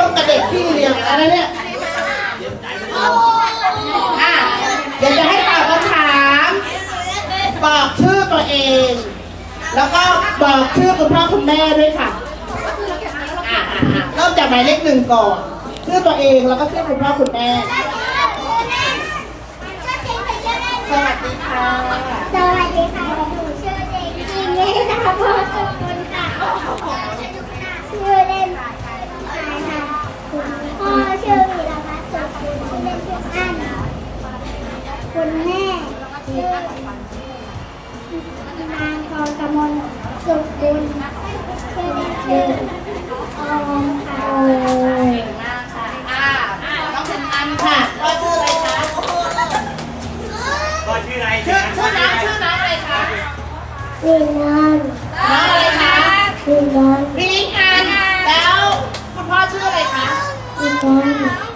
ลบกับเด็กที่เรียนอะไรเนี่ยอะเดี๋ยวจะให้ตอบคำถามบอกชื่อตัวเอง แล้วก็บอกชื่อคุณพ่อคุณแม่ด้วยค่ะอะอะเริ่มจากหมายเลขหนึ่งก่อนชื่อตัวเองแล้วก็ชื่อคุณพ่อคุณแม่สวัสดีค่ะ คุณแม่ชื่อนางกรกมลสุกุลชื่อเล่นชื่อออมค่ะโอ้ยมากค่ะอ่าน้องเป็นอันค่ะพ่อชื่ออะไรคะก็ชื่ออะไรชื่อชื่อน้องชื่อน้องอะไรคะวินนันน้องอะไรคะวินนันพี่อันแล้วคุณพ่อชื่ออะไรคะวินนัน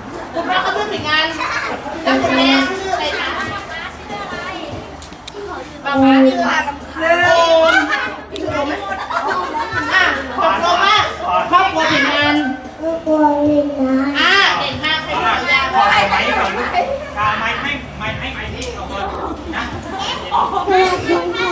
บางร้านนี่ค่ะหนึ่งพี่ชมอะขอบคุณมากครอบครัวถึงงานครอบครัวถึงงานอะเก่งมากเลยยาขอไม้ก่อนลูกไม้ให้ไม้ห้ไม้ที่เอาก่อนนะขอบคุณค่ะ